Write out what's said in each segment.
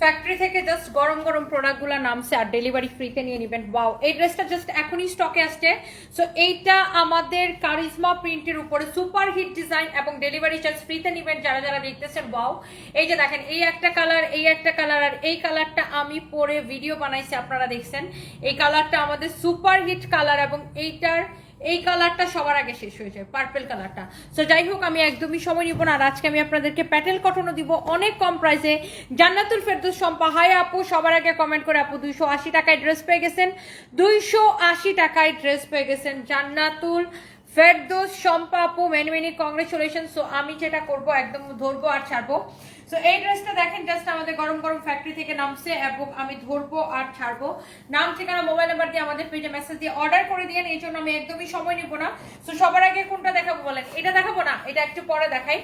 Factory থেকে just গরম গরম প্রোডাক্টগুলো নামছে আর ডেলিভারি ফ্রিতে নিয়ে নেবেন। ওয়াও এই ড্রেসটা জাস্ট এখনই স্টকে আসছে। সো এইটা আমাদের কারিজমা প্রিন্টের উপরে সুপার হিট ডিজাইন এবং ডেলিভারি চার্জ ফ্রিতে নেবেন যারা যারা দেখতেছেন। ওয়াও এই যে দেখেন, এই একটা কালার এই একটা কালার আর এই কালারটা আমি পরে ভিডিও বানাইছি, আপনারা দেখছেন। এই কালারটা আমাদের সুপার হিট কালার এবং এইটার এই কালারটা সবার আগে শেষ হয়ে যায় পার্পেল কালারটা সো যাই হোক, আমি একদমই সময় নিব না। আর আজকে আমি আপনাদেরকে প্যাটেল কটনও দিব অনেক কম প্রাইসে জান্নাতুল ফেরদৌস সম্পা হাই আপু, সবার আগে কমেন্ট করে আপু, দুইশো আশি টাকায় ড্রেস পেয়ে গেছেন। দুইশো আশি টাকায় ড্রেস পেয়ে গেছেন জান্নাতুল ফেরদৌস শম্পা আপু। মেনি মেনি কংগ্রেচুলেশন সো আমি যেটা করব, একদম ধরবো আর ছাড়বো। সো এই ড্রেসটা দেখেন জাস্ট আমাদের গরম গরম ফ্যাক্টরি থেকে নামছে এবং আমি ধরবো আর ছাড়বো। নাম, ঠিকানা মোবাইল নাম্বার দিয়ে আমাদের পেজে মেসেজ দিয়ে অর্ডার করে দিয়ে এই জন্য আমি একদমই সময় নিব না। সো সবার আগে কোনটা দেখাবো বলেন? এটা দেখাবো না, এটা একটু পরে দেখাই।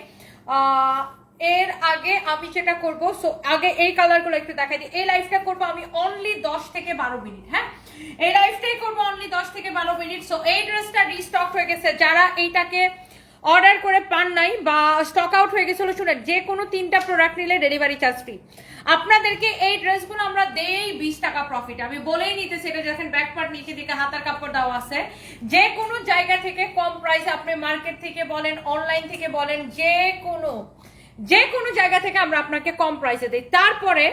এর আগে আমি যেটা করব সো আগে এই কালারগুলো একটু দেখাই দিই। এই লাইফটা করব আমি অনলি দশ থেকে বারো মিনিট হ্যাঁ? এই লাইফটাই করব অনলি দশ থেকে বারো মিনিট সো এই ড্রেসটা রিস্টক হয়ে গেছে। যারা এইটাকে অর্ডার করে পান নাই বা স্টক আউট হয়ে গেছিল, শুনেন, যে কোনো তিনটা প্রোডাক্ট নিলে ডেলিভারি চার্জ ফ্রি আপনাদেরকে এই ড্রেসগুলো আমরা দেই বিশ টাকা প্রফিট আমি বলেই নিতে সেটা যখন ব্যাক পার্ট নিচে দিকে হাতার কাপড় দেওয়া আছে। যে কোনো জায়গা থেকে কম প্রাইস আপনি মার্কেট থেকে বলেন অনলাইন থেকে বলেন, যে কোনো যে কোনো জায়গা থেকে আমরা আপনাকে কম প্রাইসে দিই। তারপরে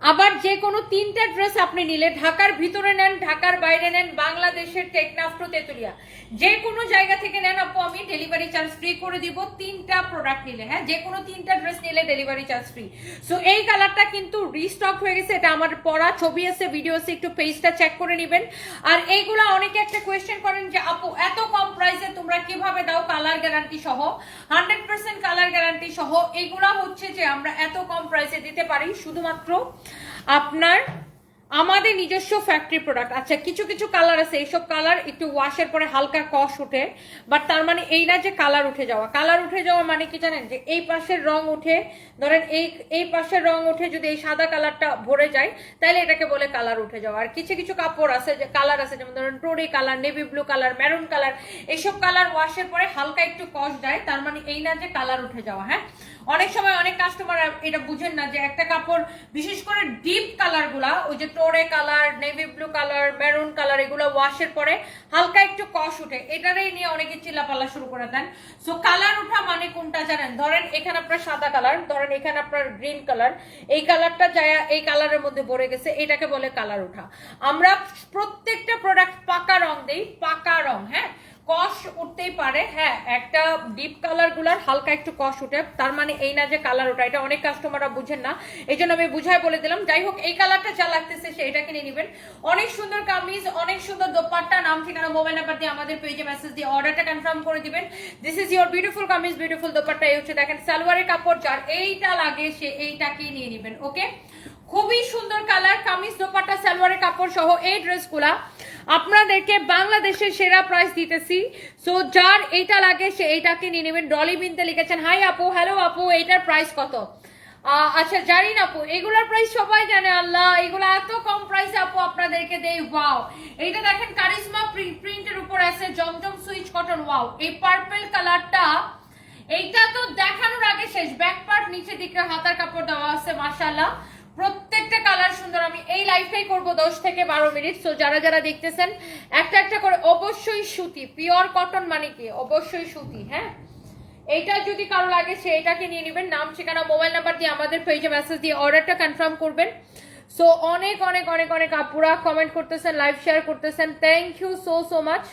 আবার যে কোনো তিনটা ড্রেস আপনি নিলে, ঢাকার ভিতরে নেন, ঢাকার বাইরে নেন, বাংলাদেশের টেকনাফ টু তেতুলিয়া। যে কোনো জায়গা থেকে নেন, আপু, আমি ডেলিভারি চার্জ ফ্রি করে দিব। তিনটা প্রোডাক্ট নিলে হ্যাঁ? যে কোনো তিনটা ড্রেস নিলে ডেলিভারি চার্জ ফ্রি সো এই কালারটা কিন্তু রিস্টক হয়ে গেছে। এটা আমার পড়া ছবি আছে ভিডিও আছে, একটু পেজটা চেক করে নেবেন। আর এইগুলো অনেকে একটা কোয়েশ্চেন করেন যে, আপু, এত কম প্রাইসে তোমরা কীভাবে দাও কালার গ্যারান্টি সহ? হান্ড্রেড পার্সেন্ট কালার গ্যারান্টি সহ। এইগুলা হচ্ছে যে, আমরা এত কম প্রাইসে দিতে পারি। শুধুমাত্র আপনার আমাদের নিজস্ব ফ্যাক্টরি প্রোডাক্ট আচ্ছা কিছু কিছু কালার আছে। এইসব কালার একটু ওয়াশের পরে হালকা কষ উঠে বাট তার মানে এই না যে কালার উঠে যাওয়া। কালার উঠে যাওয়া মানে কি জানেন? যে এই পাশের রং উঠে ধরেন এই এই পাশের রং উঠে যদি এই সাদা কালারটা ভরে যায় তাহলে এটাকে বলে কালার উঠে যাওয়া। আর কিছু কিছু কাপড় আছে যে কালার আছে, যেমন ধরেন টোরি colour navy blue colour maroon colour এইসব কালার ওয়াশের পরে হালকা একটু কষ দেয় তার মানে এই না যে কালার উঠে যাওয়া হ্যাঁ? অনেক সময় অনেক কাস্টমার এটা বুঝেন না যে একটা কাপড়, বিশেষ করে ডিপ কালারগুলা, ওই যে টোরে colour, navy blue colour, maroon colour, এগুলো ওয়াশের পরে হালকা একটু কষ উঠে এটারই নিয়ে অনেকে চিল্লাপাল্লা শুরু করে দেন। সো কালার উঠা মানে কোনটা জানেন? ধরেন এখানে আপনার সাদা কালার, ধরেন এখানে আপনার গ্রিন কালার। এই কালারটা যায় এই কালারের মধ্যে ভরে গেছে, এটাকে বলে কালার উঠা আমরা প্রত্যেকটা প্রোডাক্ট পাকা রং দেই, পাকা রং হ্যাঁ? কষ উঠতেই পারে হ্যাঁ একটা ডিপ কালারগুলার হালকা একটু কষ উঠে, তার মানে এই না যে কালার ওটা, এটা অনেক কাস্টমাররা বুঝেন না এই জন্য আমি বুঝাই বলে দিলাম। যাই হোক, এই কালারটা যা লাগতেছে সে এটা কিনে নেবেন। অনেক সুন্দর কামিজ, অনেক সুন্দর দোপাট্টা, নাম ঠিকানা মোবাইল নাম্বার দিয়ে আমাদের পেজে মেসেজ দিয়ে অর্ডারটা কনফার্ম করে দিবেন। This is your beautiful kameez beautiful dupatta, এই হচ্ছে দেখেন সালোয়ারের কাপড়, যার এইটা লাগে সে এইটাকেই নিয়ে নেবেন ওকে খুবই সুন্দর কালার কামিজ, দোপাট্টা, সালোয়ারের কাপড় সহ এই ড্রেসগুলা আপনাদেরকে বাংলাদেশের সেরা প্রাইস দিতেছি। সো যার এইটা লাগে, সে এইটাকে নিয়ে নেবেন। ডলি বিনতে লিখেছেন হাই আপু হ্যালো আপু, এইটার প্রাইস কত? আচ্ছা জানি না আপু, এগুলার প্রাইস সবাই জানে, আল্লাহ, এগুলো এত কম প্রাইসে আপু আপনাদেরকে দেই ওয়াও এইটা দেখেন কারিজমা প্রিন্টের উপর আছে, জমজম সুইচ কটন ওয়াও এই পার্পল কালারটা এইটা তো দেখানোর আগে শেষ। ব্যাক পার্ট নিচে দিকে হাতার কাপড় দেওয়া আছে, মাশাআল্লাহ। প্রত্যেকটা কালার সুন্দর আমি এই লাইফটাই করব দশ থেকে বারো মিনিট সো যারা যারা দেখতেছেন, একটা একটা করে অবশ্যই সুতি পিওর কটন মানে কি? অবশ্যই সুতি হ্যাঁ? এইটা যদি কারও লাগে, সে এটাকে নিয়ে নেবেন। নাম, ঠিকানা মোবাইল নাম্বার দিয়ে আমাদের পেজে মেসেজ দিয়ে অর্ডারটা কনফার্ম করবেন। সো অনেক অনেক অনেক অনেক আপুরা কমেন্ট করতেছেন লাইভ শেয়ার করতেছেন। Thank you so so much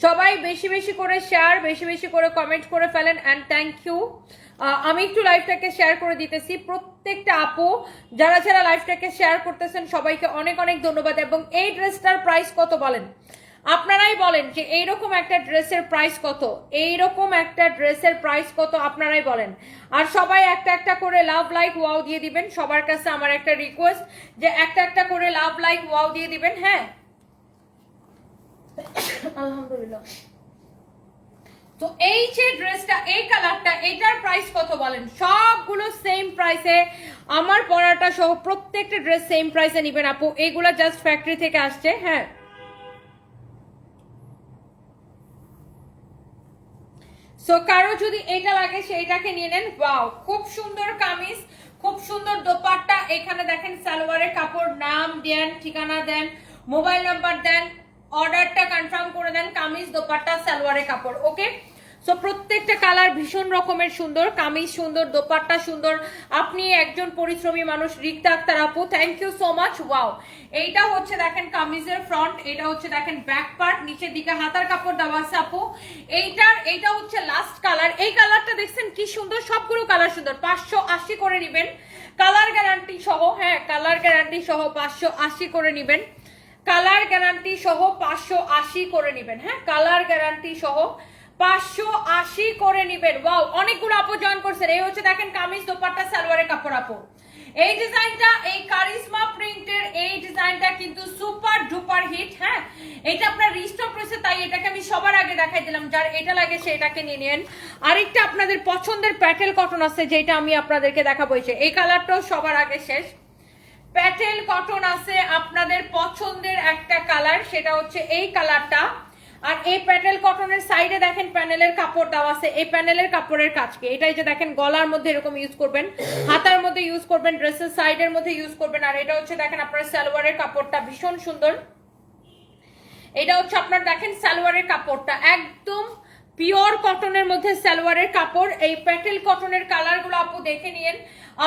সবাই বেশি বেশি করে শেয়ার বেশি বেশি করে কমেন্ট করে ফেলেন অ্যান্ড থ্যাংক ইউ আমি একটু লাইভটাকে শেয়ার করে দিতেছি। প্রত্যেকটা আপু, যারা যারা লাইভটাকে শেয়ার করতেছেন, সবাইকে অনেক অনেক ধন্যবাদ। এবং এই ড্রেসটার প্রাইস কত বলেন? আপনারাই বলেন যে এইরকম একটা ড্রেসের প্রাইস কত? এইরকম একটা ড্রেসের প্রাইস কত? আপনারাই বলেন। আর সবাই একটা একটা করে লাভ লাইক ওয়াও দিয়ে দিবেন। সবার কাছে আমার একটা রিকোয়েস্ট যে একটা একটা করে লাভ লাইক ওয়াও দিয়ে দিবেন হ্যাঁ? তো এই যে ড্রেসটা, এই কালারটা, এটার প্রাইস কত বলেন? সবগুলো সেম প্রাইসে আমার পরাটা সহ প্রত্যেকটা ড্রেস সেম প্রাইসে নিবেন আপু। এগুলা জাস্ট ফ্যাক্টরি থেকে আসছে হ্যাঁ। সো কারও যদি এটা লাগে, সেইটাকে নিয়ে নেন। ওয়াও খুব সুন্দর কামিজ, খুব সুন্দর দোপাট্টা। এখানে দেখেন সালোয়ারের কাপড়, নাম দেন, ঠিকানা দেন, মোবাইল নাম্বার দেন অর্ডারটা কনফার্ম করে দেন কামিজ, দোপাট্টা, সালোয়ারের কাপড় ওকে সো প্রত্যেকটা কালার ভীষণ রকমের সুন্দর, কামিজ সুন্দর, দোপাট্টা সুন্দর। আপনি একজন পরিশ্রমী মানুষ, রিক্তা আক্তার আপু thank you so much wow এইটা হচ্ছে দেখেন কামিজের ফ্রন্ট এটা হচ্ছে দেখেন ব্যাক পার্ট নিচের দিকে হাতার কাপড় দেওয়া আছে আপু। এইটার, এইটা হচ্ছে লাস্ট কালার এই কালারটা দেখছেন কি সুন্দর? সবগুলো কালার সুন্দর। পাঁচশো আশি করে নিবেন। কালার গ্যারান্টি সহ হ্যাঁ কালার গ্যারান্টি সহ পাঁচশো আশি করে নিবেন। কালার গ্যারান্টি সহ পাঁচশো আশি করে নিবেন হ্যাঁ? কালার গ্যারান্টি সহ পাঁচশো আশি করে নিবেন। ওয়াও অনেকগুলো আপু জয়েন করছেন। এই হচ্ছে দেখেন কামিজ, দোপাট্টা, সালোয়ারের কাপড় আপু। এই ডিজাইনটা এই কারিজমা প্রিন্টের এই ডিজাইনটা কিন্তু সুপার ডুপার হিট হ্যাঁ? এটা আপনার রিস্টক রয়েছে, তাই এটাকে আমি সবার আগে দেখাই দিলাম। যার এটা লাগে সেটাকে নিয়ে নেন। আরেকটা আপনাদের পছন্দের প্যাটেল কটন আছে, যেটা আমি আপনাদেরকে দেখাবো। এই কালারটাও সবার আগে শেষ। প্যাটেল কটন আছে, আপনাদের পছন্দের একটা কালার সেটা হচ্ছে এই কালারটা আর এই প্যাটেল কটনের সাইডে দেখেন প্যানেলের কাপড় দেওয়া আছে। এই প্যানেলের কাপড়ের কাজকে এটাই যে দেখেন গলার মধ্যে এরকম ইউজ করবেন, হাতার মধ্যে ইউজ করবেন ড্রেসের সাইডের মধ্যে ইউজ করবেন। আর এটা হচ্ছে দেখেন আপনার সালোয়ারের কাপড়টা, ভীষণ সুন্দর। এটা হচ্ছে আপনার দেখেন সালোয়ারের কাপড়টা, একদম পিওর কটনের মধ্যে সালোয়ারের কাপড়। এই প্যাটেল কটনের কালারগুলো আপু দেখে নিয়েন।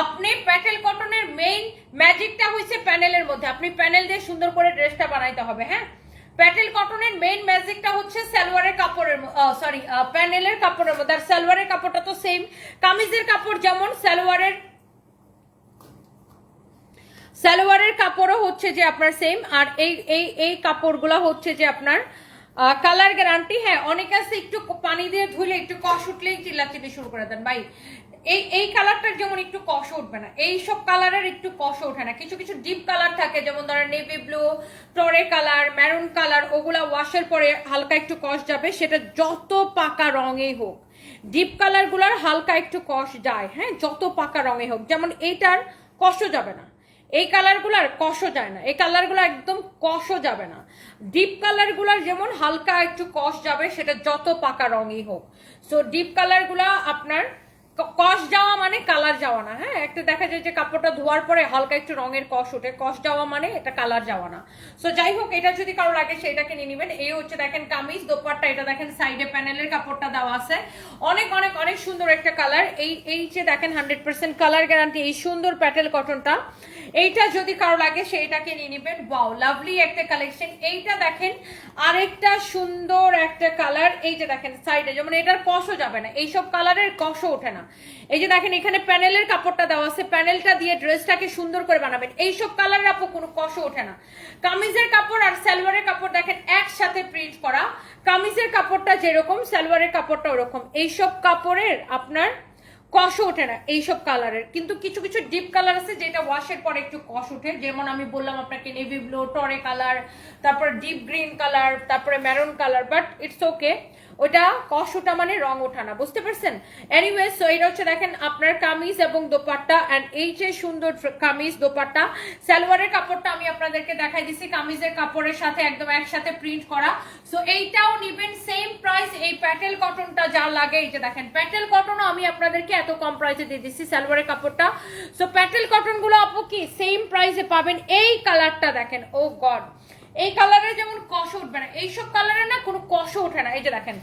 আপনি প্যাটেল কটনের মেইন প্যানেলের মধ্যে আপনি প্যানেল দিয়ে সুন্দর করে ড্রেসটা বানাইতে হবে হ্যাঁ? প্যাটেল কটনের মেইন ম্যাজিকটা হচ্ছে সালোয়ারের কাপড়ের সরি প্যানেলের কাপড়ের মধ্যে। আর সালোয়ারের কাপড়টা তো সেম কামিজের কাপড় যেমন সালোয়ারের সালোয়ারের কাপড়ও হচ্ছে যে আপনার সেম আর এই এই এই কাপড়গুলো হচ্ছে যে আপনার কালার গ্যারান্টি হ্যাঁ অনেক আছে একটু পানি দিয়ে ধুলে একটু কষ উঠলেই চিল্লাচিল্লি শুরু করে দেন। ভাই এই এই কালারটার যেমন একটু কষ উঠবে না এই সব কালারের একটু কষ ওঠে না। কিছু কিছু ডিপ কালার থাকে, যেমন ধরেন নেভি ব্লু টরে কালার ম্যারুন কালার ওগুলা ওয়াশের পরে হালকা একটু কষ যাবে, সেটা যত পাকা রঙেই হোক। ডিপ কালারগুলোর হালকা একটু কষ যায় হ্যাঁ যত পাকা রঙে হোক। যেমন এইটার কষ্ট যাবে না। এই কালারগুলার কষও যায় না। এই কালারগুলো একদম কষও যাবে না। ডিপ কালারগুলার যেমন হালকা একটু কষ যাবে, সেটা যত পাকা রঙই হোক। সো ডিপ কালারগুলা আপনার কষ যাওয়া মানে কালার যাওয়া না হ্যাঁ? একটা দেখা যায় যে কাপড়টা ধোয়ার পরে হালকা একটু রঙের কষ ওঠে। কষ যাওয়া মানে এটা কালার যাওয়া না। সো যাই হোক, এটা যদি কারও লাগে সেটাকে নিয়ে নেবেন এই হচ্ছে দেখেন কামিজ দোপারটা এটা দেখেন সাইডে প্যানেলের কাপড়টা দেওয়া আছে। অনেক অনেক অনেক সুন্দর একটা কালার। এই এই যে দেখেন হান্ড্রেড পার্সেন্ট কালার গ্যারান্টি এই সুন্দর প্যাটেল কটনটা এইটা যদি কারও লাগে, সেইটাকে নিয়ে নেবেন। ওয়াও লাভলি একটা কালেকশন এইটা দেখেন, আরেকটা সুন্দর একটা কালার এই যে দেখেন সাইডে যেমন এটার কষও যাবে না। এইসব কালারের কষও ওঠে না। এই যে দেখেন, এখানে প্যানেলের কাপড়টা দেওয়া আছে। প্যানেলটা দিয়ে ড্রেসটাকে সুন্দর করে বানাবেন। এইসব কালারের আপু, কোনো কষও ওঠে না। কামিজের কাপড় আর সালোয়ারের কাপড় দেখেন, একসাথে প্রিন্ট করা। কামিজের কাপড়টা যেরকম, সালোয়ারের কাপড়টা ওরকম। এইসব কাপড়ের আপনার কষ ওঠে না এইসব কালারের। কিন্তু কিছু কিছু ডিপ কালার আছে যেটা ওয়াশের পরে একটু কষ ওঠে। যেমন আমি বললাম আপনাকে নেভি ব্লু টরে কালার তারপর ডিপ গ্রিন কালার তারপরে maroon colour but it's okay ওটা কষ ওঠা মানে রং ওঠা না, বুঝতে পারছেন? এনিওয়ে সো এটা হচ্ছে দেখেন আপনার কামিজ এবং দোপাট্টা অ্যান্ড এই যে সুন্দর কামিজ, দোপাট্টা, সালোয়ারের কাপড়টা আমি আপনাদেরকে দেখাই দিছি। কামিজের কাপড়ের সাথে একদম একসাথে প্রিন্ট করা। সো এইটাও নিবেন সেম প্রাইস এই প্যাটেল কটনটা যা লাগে, এই যে দেখেন, প্যাটেল কটনও আমি আপনাদেরকে এত কম প্রাইসে দিয়ে দিচ্ছি সালোয়ারের কাপড়টা। সো প্যাটেল কটনগুলো আপু কি সেম প্রাইসে পাবেন। এই কালারটা দেখেন ও গড এই কালারে যেমন কষ উঠবে না, এইসব কালারে না কোনো কষ ওঠে না। এই যে দেখেন,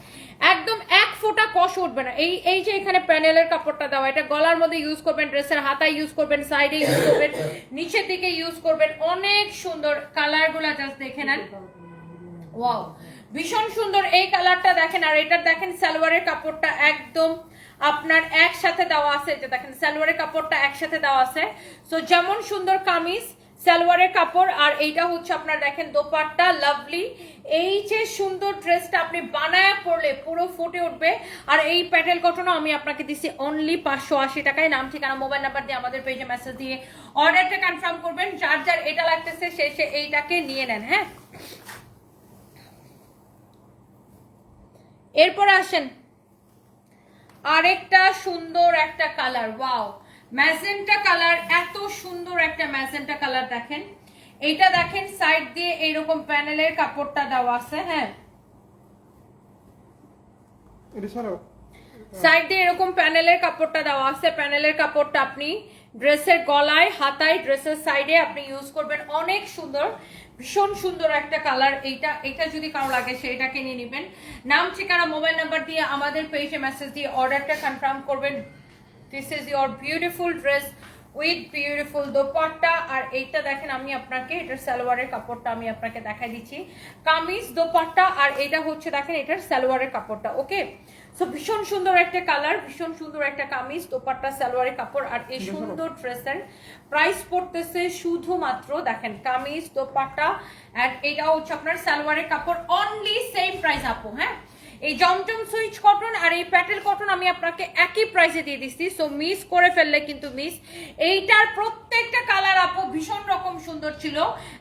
একদম এক ফোঁটা কষ উঠবে না। এই এই যে এখানে প্যানেলের কাপড়টা দেওয়া, এটা গলার মধ্যে ইউজ করবেন ড্রেসের হাতায় ইউজ করবেন সাইডে ইউজ করবেন, নিচের দিকে ইউজ করবেন। অনেক সুন্দর কালারগুলা জাস্ট দেখে নেন। ওয়াও ভীষণ সুন্দর এই কালারটা দেখেন, আর এটা দেখেন সালোয়ারের কাপড়টা একদম আপনার একসাথে দেওয়া আছে। যে দেখেন, সালোয়ারের কাপড়টা একসাথে দেওয়া আছে। সো যেমন সুন্দর কামিজ সালোয়ারের কাপড়, আর এইটা হচ্ছে আপনার দেখেন দোপাট্টা লাভলি এই যে সুন্দর ড্রেসটা আপনি বানায় পরলে পুরো ফুটে উঠবে। আর এই প্যাটেল কটনও আমি আপনাকে দিচ্ছি অনলি পাঁচশো আশি টাকায়। নাম, ঠিকানা মোবাইল নাম্বার দিয়ে আমাদের পেজে মেসেজ দিয়ে অর্ডারটা কনফার্ম করবেন। যার যার এটা লাগতেছে, সে সে এইটাকে নিয়ে নেন হ্যাঁ? এরপর আসেন। আরেকটা সুন্দর একটা কালার ওয়াও ম্যাজেন্টা কালার এত সুন্দর একটা ম্যাজেন্টা কালার দেখেন। এইটা দেখেন সাইড দিয়ে এইরকম প্যানেলের কাপড়টা দেওয়া আছে হ্যাঁ। এটা সাইড দিয়ে এরকম প্যানেলের কাপড়টা দেওয়া আছে। প্যানেলের কাপড়টা আপনি ড্রেসের গলায় হাতায় ড্রেসের সাইডে আপনি ইউজ করবেন। অনেক সুন্দর ভীষণ সুন্দর একটা কালার। এইটা এটা যদি কারও লাগে সেটাকে নিয়ে নেবেন। নাম ঠিকানা মোবাইল নাম্বার দিয়ে আমাদের পেজে মেসেজ দিয়ে অর্ডারটা কনফার্ম করবেন। This is your beautiful dress with beautiful dupatta আর এইটা দেখেন আমি আপনাকে এটার সালোয়ারের কাপড়টা আমি আপনাকে দেখাই দিচ্ছি। কামিজ দোপাট্টা আর এটা হচ্ছে দেখেন এটার সালোয়ারের কাপড়টা ওকে? সো ভীষণ সুন্দর একটা কালার ভীষণ সুন্দর একটা কামিজ দোপাট্টা সালোয়ারের কাপড় আর এই সুন্দর ড্রেসের প্রাইস পড়তেছে শুধুমাত্র দেখেন কামিজ দোপাট্টা অ্যান্ড এটা হচ্ছে আপনার সালোয়ারের কাপড় অনলি সেম প্রাইস আপু হ্যাঁ? এই জমজম সুইচ কটন আর এই প্যাটেল কটন আমি আপনাকে একই প্রাইসে দিয়ে দিচ্ছি সো মিস করে ফেললে কিন্তু মিস এইটার প্রত্যেকটা কালার আপু ভীষণ রকম সুন্দর ছিল।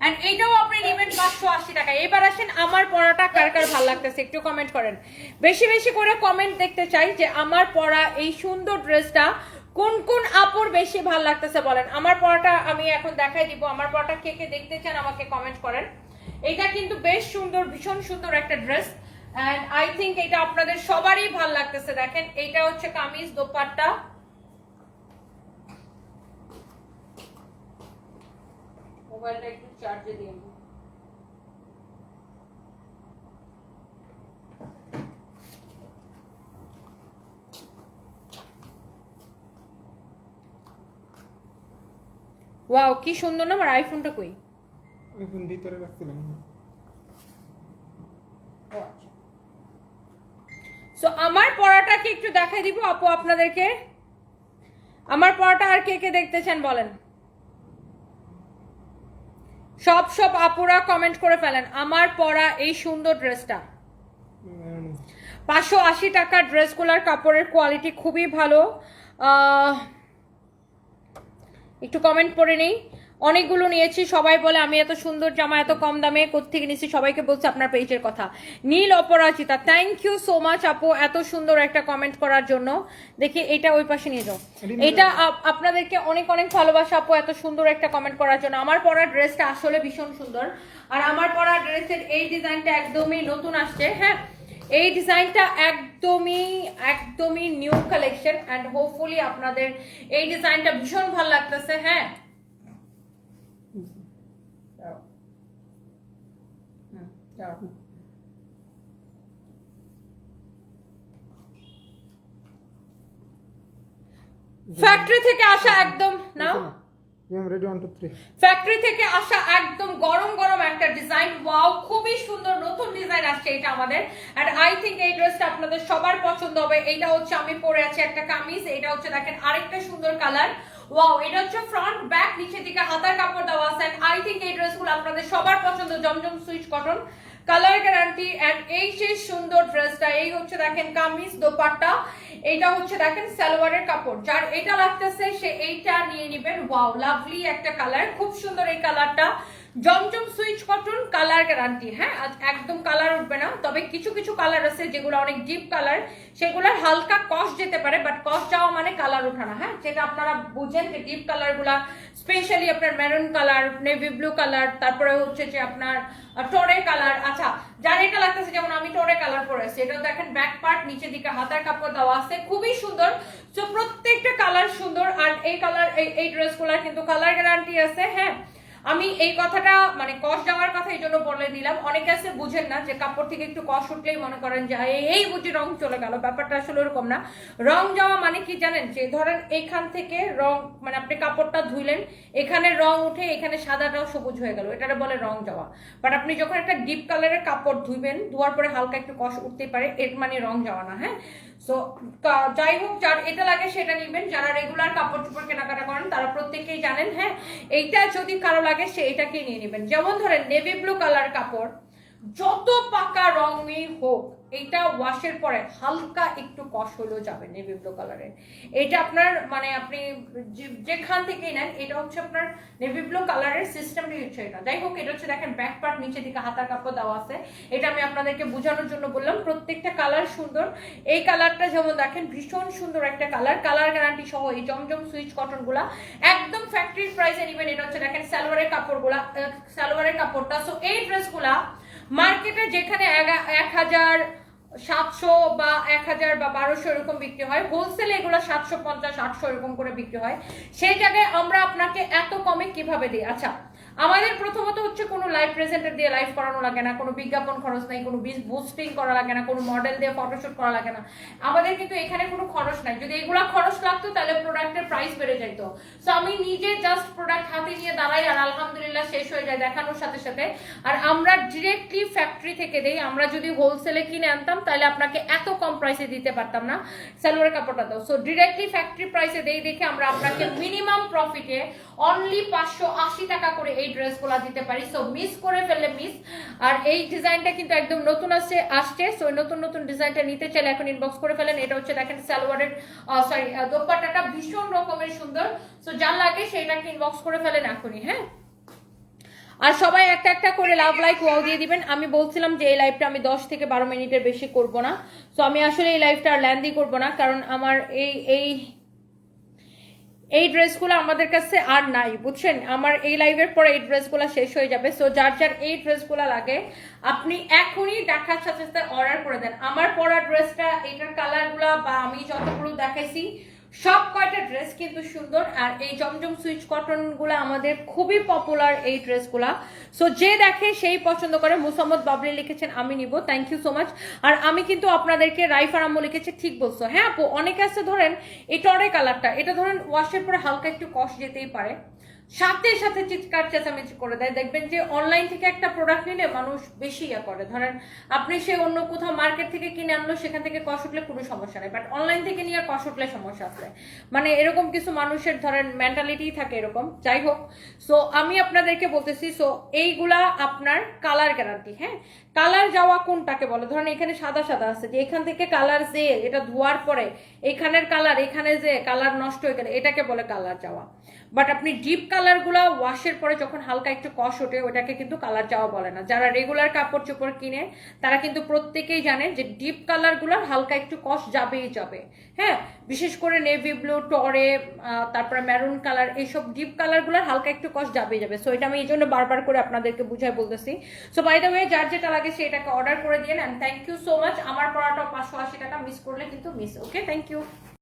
এন্ড এইটাও আপনি নেবেন পাঁচশো আশি টাকা। এবার আসেন আমার পড়াটা কার কার ভালো লাগতেছে, একটু কমেন্ট করেন। বেশি বেশি করে কমেন্ট দেখতে চাই যে আমার পরা এই সুন্দর ড্রেসটা কোন কোন আপুর বেশি ভালো লাগতেছে বলেন। আমার পড়াটা আমি এখন দেখাই দিব। আমার পড়াটা কে কে দেখতে চান আমাকে কমেন্ট করেন। এটা কিন্তু বেশ সুন্দর, ভীষণ সুন্দর একটা ড্রেস এন্ড আই থিংক এটা আপনাদের সবারই ভালো লাগতেছে, দেখেন এইটা হচ্ছে কামিজ দিয়ে ওয়াও কি সুন্দর না, আমার আইফোনটা কই? এখন ভিতরে রাখছিলাম সো আমার পড়াটাকে একটু দেখাই দিব, আপু আপনাদেরকে। আমার পড়াটা আর কে কে দেখতেছেন বলেন। সব সব আপুরা কমেন্ট করে ফেলেন, আমার পরা এই সুন্দর ড্রেসটা পাঁচশো আশি টাকার ড্রেসগুলোর কাপড়ের কোয়ালিটি খুবই ভালো। একটু কমেন্ট করে নেই। অনেকগুলো নিয়েছি সবাই বলে আমি এত সুন্দর জামা এত কম দামে কোথেকে নিয়েছি সবাইকে বলছি আপনার পেজের কথা। Neel Aparajita thank you so much আপু এত সুন্দর একটা কমেন্ট করার জন্য। দেখি এটা ওই পাশে নিয়ে যাও। এটা আপনাদেরকে অনেক অনেক ভালোবাসা আপু এত সুন্দর একটা কমেন্ট করার জন্য। আমার পরা ড্রেসটা আসলে ভীষণ সুন্দর। আর আমার পরা ড্রেসের এই ডিজাইনটা একদমই নতুন আসছে হ্যাঁ? এই ডিজাইনটা একদমই একদমই নিউ কালেকশন অ্যান্ড হোপফুলি আপনাদের এই ডিজাইনটা ভীষণ ভালো লাগতেছে হ্যাঁ। ফ্যাক্টরি থেকে আসা একদম now. Ready one two three factory থেকে আসা একদম গরম গরম একটা ডিজাইন ওয়াও খুবই সুন্দর নতুন ডিজাইন আসছে এটা আমাদের। এন্ড আই থিংক এই ড্রেসটা আপনাদের সবার পছন্দ হবে। এটা হচ্ছে আমি পরে আছি একটা কামিজ এটা হচ্ছে দেখেন আরেকটা সুন্দর কালার ওয়াও এটা হচ্ছে ফ্রন্ট ব্যাক নিচের দিকে হাতার কাপড় দেওয়া আছে আই থিংক এই ড্রেসগুলো আপনাদের সবার পছন্দ, জমজম Swiss cotton colour guarantee and এই সেই সুন্দর ড্রেসটা এই হচ্ছে দেখেন কামিজ দোপাট্টা এটা হচ্ছে দেখেন সালোয়ারের কাপড়, যার এটা লাগতেছে সে এইটা নিয়ে নেবেন ওয়াও লাভলি একটা কালার খুব সুন্দর এই কালারটা জমজম সুইচ কটন কালার গ্যারান্টি হ্যাঁ? আজ একদম কালার উঠবে না, তবে কিছু কিছু কালার আছে যেগুলো অনেক ডিপ কালার। সেগুলোর হালকা কস যেতে পারে বাট কস যাওয়া মানে কালার ওঠানো হ্যাঁ? যেটা আপনারা বুঝেন যে ডিপ কালারগুলা স্পেশালি আপনার maroon colour navy blue colour, তারপরে হচ্ছে যে আপনার টোরে কালার। আচ্ছা যার এটা লাগতেছে, যেমন আমি টোরে কালার পরেছি, এটা দেখেন ব্যাক পার্ট নিচের দিকে হাতার কাপড় দেওয়া আছে, খুবই সুন্দর। তো প্রত্যেকটা কালার সুন্দর, আর এই কালার, এই ড্রেসগুলার কিন্তু কালার গ্যারান্টি আছে হ্যাঁ? আমি এই কথাটা মানে কষ যাওয়ার কথা এই জন্য বলে দিলাম অনেকে আছে বুঝেন না যে কাপড় থেকে একটু কষ উঠলেই মনে করেন যে এই- বুঝি রং চলে গেল। ব্যাপারটা আসলে ওরকম না। রং যাওয়া মানে কি জানেন? যে ধরেন এখান থেকে রং মানে আপনি কাপড়টা ধুইলেন, এখানে রং উঠে এখানে সাদাটাও সবুজ হয়ে গেল। এটারে বলে রং যাওয়া। বাট আপনি যখন একটা ডিপ কালারের কাপড় ধুইবেন, ধোয়ার পরে হালকা একটু কষ উঠতেই পারে, এর মানে রং যাওয়া না হ্যাঁ? সো যাই হোক, যার এটা লাগে সেটা নিবেন। যারা রেগুলার কাপড় চোপড় কেনাকাটা করেন, তারা প্রত্যেকেই জানেন হ্যাঁ? এইটা যদি কারও লাগে, সে এটাকেই নিয়ে নেবেন। যেমন ধরেন নেভি ব্লু কালার কাপড় যত পাকা রঙই হোক এইটা ওয়াশের পরে হালকা একটু কষ হলেও যাবে নেভি ব্লু কালারের এটা আপনার মানে আপনি যেখান থেকে নেন, এটা হচ্ছে আপনার নেভি ব্লু কালারের সিস্টেমটাই হচ্ছে এটা। যাই হোক, এটা হচ্ছে দেখেন ব্যাক পার্ট নিচে দিকে হাতার কাপড় দেওয়া আছে। এটা আমি আপনাদেরকে বোঝানোর জন্য বললাম, প্রত্যেকটা কালার সুন্দর। এই কালারটা যেমন দেখেন, ভীষণ সুন্দর একটা কালার কালার গ্যারান্টি সহ এই জমজম সুইচ কটনগুলা একদম ফ্যাক্টরি প্রাইসে নেবেন। এটা হচ্ছে দেখেন, সালোয়ারের কাপড়গুলা সালোয়ারের কাপড়টা। সো এই ড্রেসগুলা মার্কেটে যেখানে এক হাজার সাতশো বা এক হাজার বা বারোশো এরকম বিক্রি হয় হোলসেলে এগুলো সাতশো পঞ্চাশ, আটশো এরকম করে বিক্রি হয়। সেই জায়গায় আমরা আপনাকে এত কমে কীভাবে দিই? আচ্ছা আমাদের প্রথমত হচ্ছে কোনো লাইভ প্রেজেন্টার দিয়ে লাইভ করানো লাগে না, কোনো বিজ্ঞাপন খরচ নাই, কোনো বুস্টিং করা লাগে না, কোনো মডেল দিয়ে ফটোশুট করা লাগে না। আমাদের কিন্তু এখানে কোনো খরচ নাই। যদি এগুলো খরচ লাগতো, তাহলে প্রোডাক্টের প্রাইস বেড়ে যেত সো আমি নিজে জাস্ট প্রোডাক্ট হাতে নিয়ে দাঁড়াই আর আলহামদুলিল্লাহ শেষ হয়ে যায় দেখানোর সাথে সাথে। আর আমরা ডিরেক্টলি ফ্যাক্টরি থেকে দেই। আমরা যদি হোলসেলে কিনে আনতাম, তাহলে আপনাকে এত কম প্রাইসে দিতে পারতাম না। সালোয়ারের কাপড়টা দাও। সো ডিরেক্টলি ফ্যাক্টরি প্রাইসে দেই দেখে আমরা আপনাকে মিনিমাম প্রফিটে অনলি পাঁচশো আশি টাকা করে এই ড্রেসগুলো দিতে পারি। সো মিস করে ফেললে মিস আর এই ডিজাইনটা কিন্তু একদম নতুন আসছে আসছে। সো নতুন নতুন ডিজাইনটা নিতে চাইলে এখন ইনবক্স করে ফেলেন। এটা হচ্ছে দেখেন সালোয়ারের সরি দোপাট্টাটা ভীষণ রকমের সুন্দর। সো যার লাগে সেইটাকে ইনবক্স করে ফেলেন এখনই হ্যাঁ? আর সবাই একটা একটা করে লাভ লাইক ওয়াও দিয়ে দিবেন। আমি বলছিলাম যে এই লাইভটা আমি দশ থেকে বারো মিনিটের বেশি করব না। সো আমি আসলে এই লাইভটা আর ল্যান্দি করব না। কারণ আমার এই এই এই ড্রেসগুলো আমাদের কাছে আর নাই, বুঝছেন? আমার এই লাইভের পরে এই ড্রেসগুলো শেষ হয়ে যাবে। সো যার যার এই ড্রেসগুলো লাগে, আপনি এখনই দেখার সাথে সাথে অর্ডার করে দেন। আমার পরা ড্রেসটা, এটার কালারগুলো বা আমি যতগুলো দেখাইছি সব কয়টা ড্রেস কিন্তু সুন্দর, আর এই জমজম সুইচ কটনগুলো আমাদের খুবই পপুলার এই ড্রেসগুলা সো যে দেখে সেই পছন্দ করে। মুসাম্মদ বাবলি লিখেছেন, আমি নিব থ্যাংক ইউ সো মাচ আর আমি কিন্তু আপনাদেরকে রাইফার আম্মু লিখেছে, ঠিক বলছো। হ্যাঁ আপু, অনেকে আছে ধরেন, এই কালারটা এটা ধরেন ওয়াশের পরে হালকা একটু কষ যেতেই পারে। সাথে সাথে চিৎকার চেঁচামেচি করে দেয়। দেখবেন যে অনলাইন থেকে একটা প্রোডাক্ট নিলে মানুষ বেশি ইয়া করে। ধরেন, আপনি সে অন্য কোথাও মার্কেট থেকে কিনে আনলো, সেখান থেকে কষ উঠলে কোনো সমস্যা নেই। বাট অনলাইন থেকে নিয়ে কষ উঠলে সমস্যা আছে। মানে এরকম কিছু মানুষের ধরেন মেন্টালিটি থাকে এরকম। যাই হোক সো আমি আপনাদেরকে বলতেছি সো এইগুলা আপনার কালার গ্যারান্টি হ্যাঁ? কালার যাওয়া কোনটাকে বলে? ধরেন, এখানে সাদা সাদা আছে যে এখান থেকে কালার যে, এটা ধোয়ার পরে এখানের কালার এখানে যে কালার নষ্ট হয়ে গেলে, এটাকে বলে কালার যাওয়া। বাট আপনি ডিপ কালারগুলো ওয়াশের পরে যখন হালকা একটু কষ ওঠে ওটাকে কিন্তু কালার যাওয়া বলে না। যারা রেগুলার কাপড় চোপড় কিনে, তারা কিন্তু প্রত্যেকেই জানে যে ডিপ কালারগুলোর হালকা একটু কষ যাবেই যাবে। হ্যাঁ? বিশেষ করে নেভি ব্লু টরে তারপরে মেরুন কালার এইসব ডিপ কালারগুলোর হালকা একটু কষ যাবেই যাবে। সো এটা আমি এই জন্য বারবার করে আপনাদেরকে বুঝাই বলতেছি। সো বাই দ্য ওয়ে যার যেটা লাগে সেটাকে অর্ডার করে দিন and thank you so much আমার পড়াটা পাঁচশো আশি টাকা মিস করলে কিন্তু মিস ওকে থ্যাংক ইউ